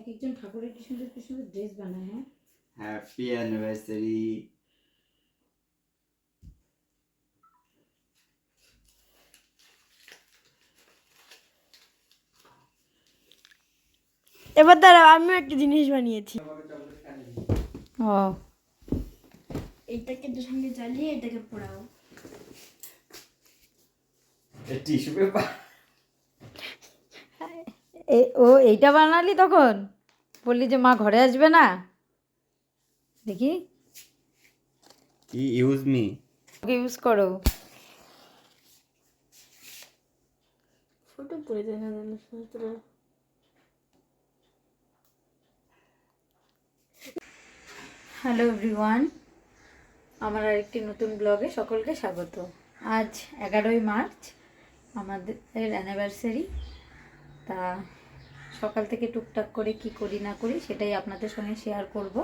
এক একজন ঠাকুরের কি সুন্দর কি সুন্দর ড্রেস বানায় হ্যাঁ? হ্যাপি অ্যানিভার্সারি এবার দাঁড়াও আমিও একটা জিনিস বানিয়েছি। ও। এইটাকে তো সঙ্গে জ্বালিয়ে এটাকে পোড়াও। Tissue paper. ও এইটা বানালি তখন? বললি যে মা ঘরে আসবে না? দেখি। ইউজ মি ওকে ইউজ করো। ফটো করে দেয় না জানো হ্যালো এভরিওয়ান আমার আরেকটি নতুন ব্লগে সকলকে স্বাগত। আজ এগারোই মার্চ আমাদের অ্যানিভার্সারি তা সকাল থেকে টুকটাক করে কি করি না করি সেটাই আপনাদের সঙ্গে শেয়ার করব।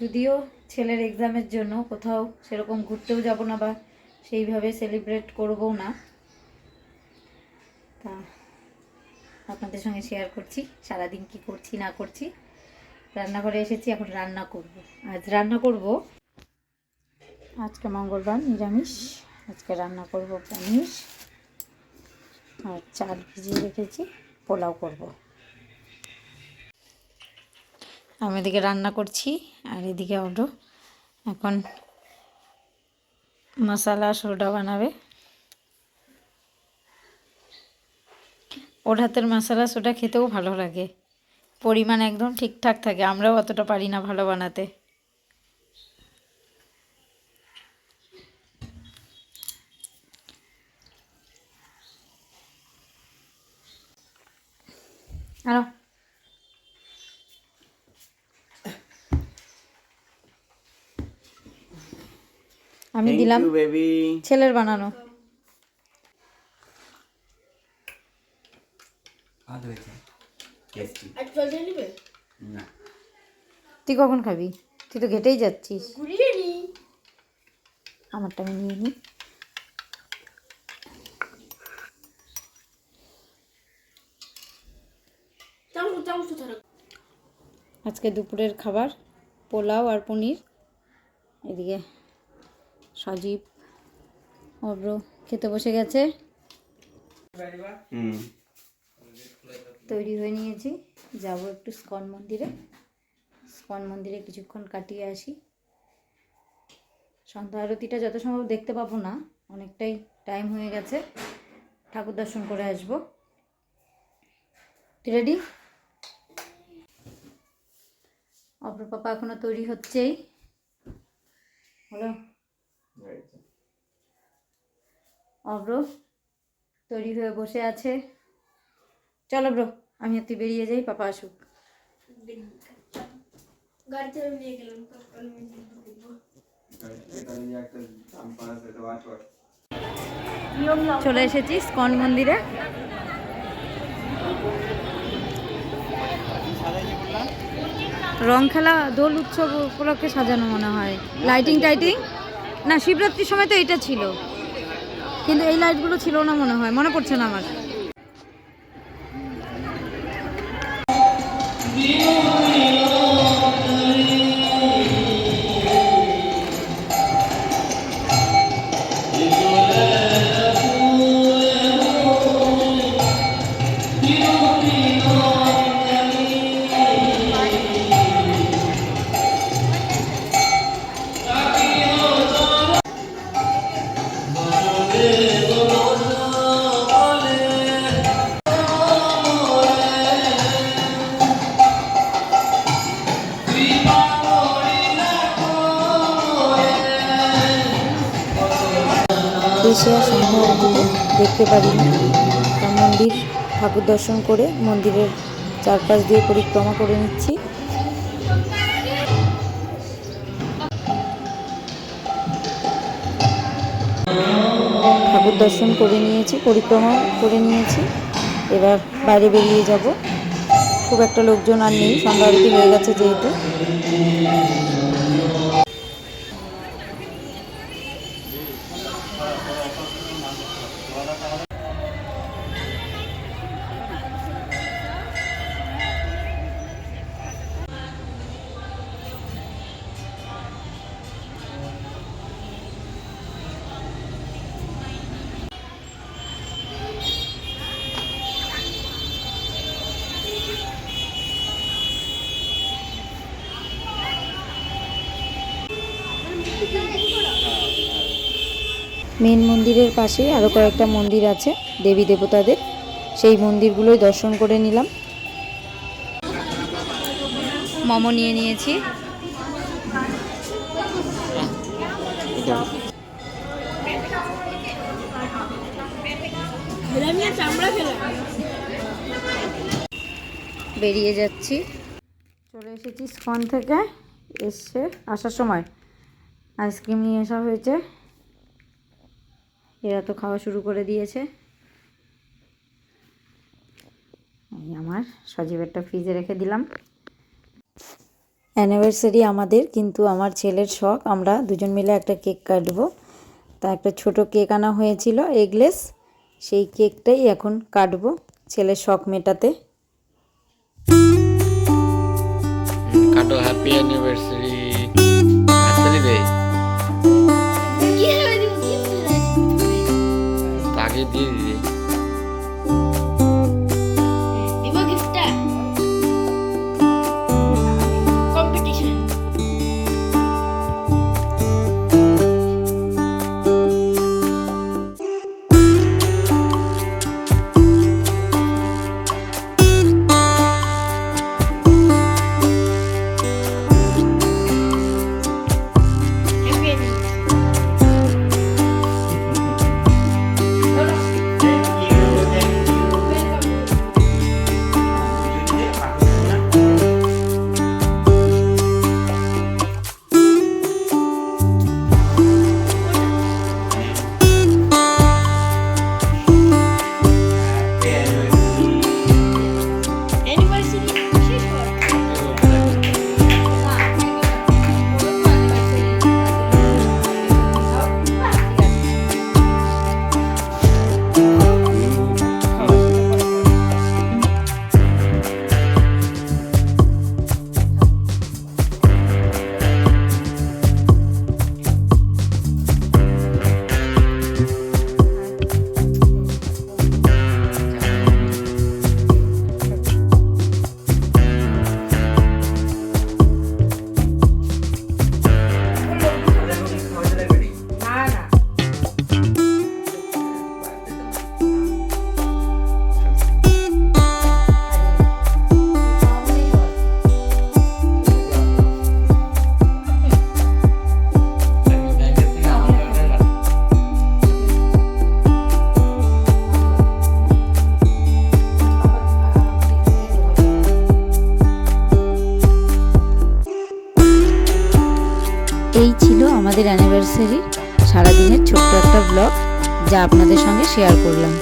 যদিও ছেলের এক্সামের জন্য কোথাও সেরকম ঘুরতেও যাব না বা সেইভাবে সেলিব্রেট করবও না। তা আপনাদের সঙ্গে শেয়ার করছি, সারাদিন কি করছি না করছি। রান্নাঘরে এসেছি, এখন রান্না করব। আজ রান্না করব। আজকে মঙ্গলবার, নিরামিষ। আজকে রান্না করব পনির। আর চাল ভিজিয়ে রেখেছি, পোলাও করব। আমি এদিকে রান্না করছি আর এদিকে অটো এখন মশালা সোডা বানাবে। ওর হাতের মশালা সোডা খেতেও ভালো লাগে। পরিমাণ একদম ঠিকঠাক থাকে, আমরাও অতটা পারি না ভালো বানাতে। আরও। আমি দিলাম। ছেলের বানানো। তুই কখন খাবি? তুই তো ঘেটেই যাচ্ছিস। ঘুরিয়ে নি। আমারটা আমি নিয়ে নিই আজকে দুপুরের খাবার পোলাও আর পনির। এদিকে সজীব। অব্র খেতে বসে গেছে। তৈরি হয়ে নিয়েছি। যাব একটু স্কন মন্দিরে। স্কন মন্দিরে কিছুক্ষণ কাটিয়ে আসি। সন্ধ্যা আরতিটা যত সম্ভব দেখতে পাবো না অনেকটাই টাইম হয়ে গেছে। ঠাকুর দর্শন করে আসব। তুই রেডি অব্র পাপা এখনও তৈরি হচ্ছেই। হলো? অব্র তৈরি হয়ে বসে আছে। চলো ব্রো আমি আর তুই বেরিয়ে যাই পাপা আসুক। চলে এসেছি স্কন মন্দিরে। রং খেলা দোল উৎসব উপলক্ষে সাজানো মনে হয়। লাইটিং টাইটিং না, শিবরাত্রির সময় তো এটা ছিল। কিন্তু এই লাইটগুলো ছিল না মনে হয়। মনে পড়ছে না আমার। এসে আর দেখতে পারিনি তা মন্দির ঠাকুর দর্শন করে মন্দিরের চারপাশ দিয়ে পরিক্রমা করে নিচ্ছি। ঠাকুর দর্শন করে নিয়েছি, পরিক্রমা করে নিয়েছি। এবার বাইরে বেরিয়ে যাব। খুব একটা লোকজন আর নেই, সন্ধ্যা হয়ে গেছে যেহেতু। মেন মন্দিরের পাশেই আরও কয়েকটা মন্দির আছে, দেবী দেবতাদের। সেই মন্দিরগুলোই দর্শন করে নিলাম। মোমো নিয়ে নিয়েছি। বেরিয়ে যাচ্ছি। চলে এসেছি স্কন থেকে, এসে আসার সময়। আইসক্রিম নিয়ে আসা হয়েছে। এরা তো খাওয়া শুরু করে দিয়েছে। এই আমার সজীবেরটা ফ্রিজে রেখে দিলাম। অ্যানিভার্সারি আমাদের, কিন্তু আমার ছেলের শখ। আমরা দুজন মিলে একটা কেক কাটবো। তা একটা ছোট কেক আনা হয়েছিল, এগলেস। সেই কেকটাই এখন কাটবো ছেলের শখ মেটাতে। কাটো হ্যাপি অ্যানিভার্সারি আমাদের অ্যানিভার্সারি সারাদিনের ছোট্ট একটা ব্লগ যা আপনাদের সঙ্গে শেয়ার করলাম।